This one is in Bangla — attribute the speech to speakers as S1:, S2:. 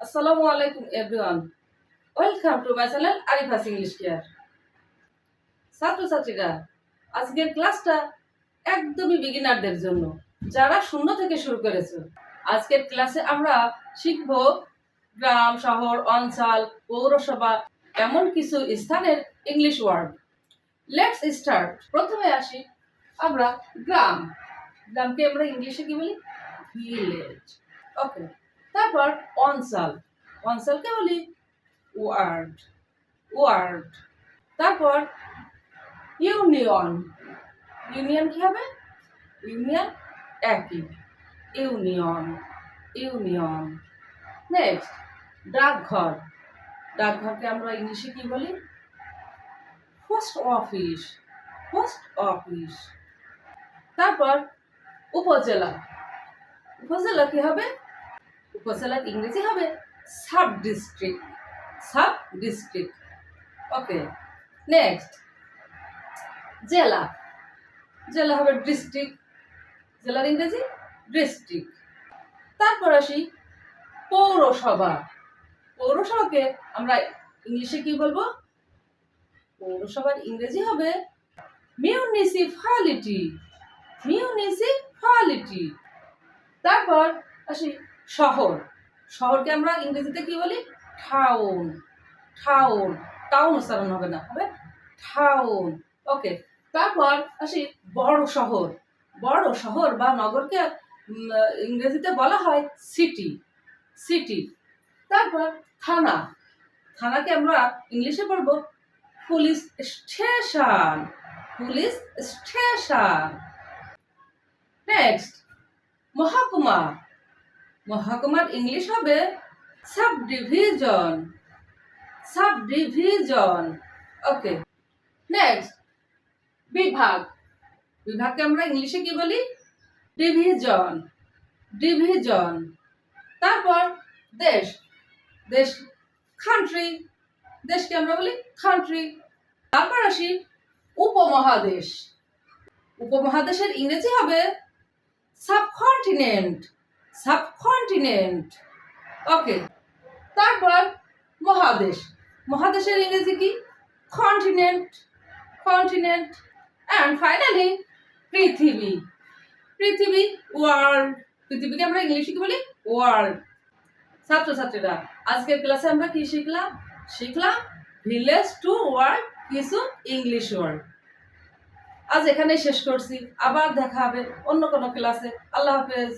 S1: আসসালামু আলাইকুম everyone. Welcome to my channel Arifa's English care. ছাত্রছাত্রীরা, আজকের ক্লাসটা একদমই বিগিনারদের জন্য, যারা শূন্য থেকে শুরু করেছে। আজকের ক্লাসে আমরা শিখব গ্রাম, শহর, অঞ্চল, পৌরসভা, এমন কিছু স্থানের ইংলিশ ওয়ার্ড লেটস স্টার্ট প্রথমে আসি আমরা গ্রাম। গ্রামকে আমরা ইংলিশে কি বলি? ভিলেজ ওকে তারপর অঞ্চল অঞ্চলকে বলি? ওয়ার্ড। ওয়ার্ড। তারপর ইউনিয়ন। ইউনিয়ন কি হবে? ইউনিয়ন একই। ইউনিয়ন। ইউনিয়ন। নেক্সট, ডাকঘর। ডাকঘরকে আমরা ইংলিশে কি বলি? Post office. Post office. তারপর উপজেলা। উপজেলা কি হবে? উপজেলার ইংরেজি হবে sub district sub district okay, next. জেলা জেলা হবে ডিস্ট্রিক্ট, জেলার ইংরেজি ডিস্ট্রিক্ট। তারপর আসি পৌরসভা, পৌরসভাকে আমরা ইংলিশে কি বলব? পৌরসভার ইংরেজি হবে মিউনিসিপ্যালিটি মিউনিসিপ্যালিটি। তারপর আসি শহর। শহরকে আমরা ইংরেজিতে কি বলি? ঠাউন ঠাউন টাউন উচ্চারণ হবে না, হবে ঠাউন ওকে তারপর আসি বড় শহর। বড় শহর বা নগরকে ইংরেজিতে বলা হয় সিটি সিটি তারপর থানা। থানাকে আমরা ইংলিশে বলব police station. Police station. Next মহকুমা। মহকুমার ইংলিশ হবে sub division sub division okay next বিভাগ। বিভাগকে আমরা ইংলিশে কি বলি? Division division. তারপর দেশ দেশ কান্ট্রি দেশকে আমরা বলি কান্ট্রি তারপর আসি উপমহাদেশ। উপমহাদেশের ইংরেজি হবে সাবকন্টিনেন্ট সাবকন্টিনেন্ট। ওকে, তারপর মহাদেশ। মহাদেশের ইংরেজি কি? কন্টিনেন্ট কন্টিনেন্ট অ্যান্ড ফাইনালি পৃথিবী। পৃথিবী ওয়ার্ল্ড পৃথিবীকে আমরা ইংলিশে কি বলি? ওয়ার্ল্ড ছাত্রছাত্রীরা, আজকের ক্লাসে আমরা কি শিখলাম? শিখলাম ভিলেজ টু ওয়ার্ল্ড কিছু ইংলিশ ওয়ার্ড আজ এখানে শেষ করছি। আবার দেখা হবে অন্য কোনো ক্লাসে আল্লাহ হাফেজ।